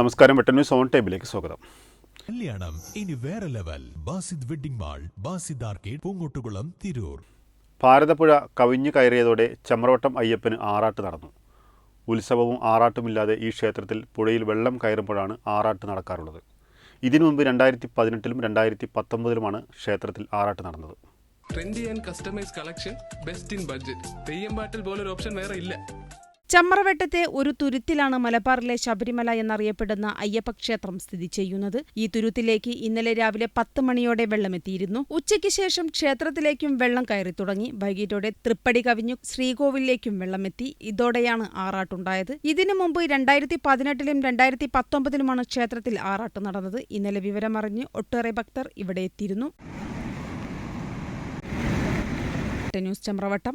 നമസ്കാരം. Vettan news on ടേബിളിലേക്ക് സ്വാഗതം. കല്യാണം. ഇനി വേറെ level. Basid wedding mall Basid arcade Poongottukulam Tirur. Bharathapuzha കവിഞ്ഞു കയറിയതോടെ ചമ്രവട്ടം അയ്യപ്പന് ആറാട്ട് നടന്നു. ഉത്സവവും ആറാട്ടുമില്ലാതെ ഈ ക്ഷേത്രത്തിൽ പുഴയിൽ വെള്ളം കയറുമ്പോഴാണ് ആറാട്ട് നടക്കാറുള്ളത്. ഇതിനു മുമ്പ് രണ്ടായിരത്തി പതിനെട്ടിലും രണ്ടായിരത്തി പത്തൊമ്പതിലുമാണ് ക്ഷേത്രത്തിൽ ആറാട്ട് നടന്നത്. Trendy and customise collection best in budget Theyyam പാട്ടിൽ പോലൊരു ഓപ്ഷൻ വേറെ ഇല്ല. ചമ്രവട്ടത്തെ ഒരു തുരുത്തിലാണ് മലബാറിലെ ശബരിമല എന്നറിയപ്പെടുന്ന അയ്യപ്പക്ഷേത്രം സ്ഥിതി ചെയ്യുന്നത്. ഈ തുരുത്തിലേക്ക് ഇന്നലെ രാവിലെ പത്ത് മണിയോടെ വെള്ളമെത്തിയിരുന്നു. ഉച്ചയ്ക്ക് ശേഷം ക്ഷേത്രത്തിലേക്കും വെള്ളം കയറി തുടങ്ങി. വൈകിട്ടോടെ തൃപ്പടി കവിഞ്ഞു. ശ്രീകോവിലേക്കും വെള്ളമെത്തി. ഇതോടെയാണ് ആറാട്ടുണ്ടായത്. ഇതിനു മുമ്പ് രണ്ടായിരത്തി പതിനെട്ടിലും രണ്ടായിരത്തി പത്തൊമ്പതിലുമാണ് ക്ഷേത്രത്തിൽ ആറാട്ട് നടന്നത്. ഇന്നലെ വിവരമറിഞ്ഞ് ഒട്ടേറെ ഭക്തർ ഇവിടെ എത്തിയിരുന്നു. ന്യൂസ് ചമ്രവട്ടം.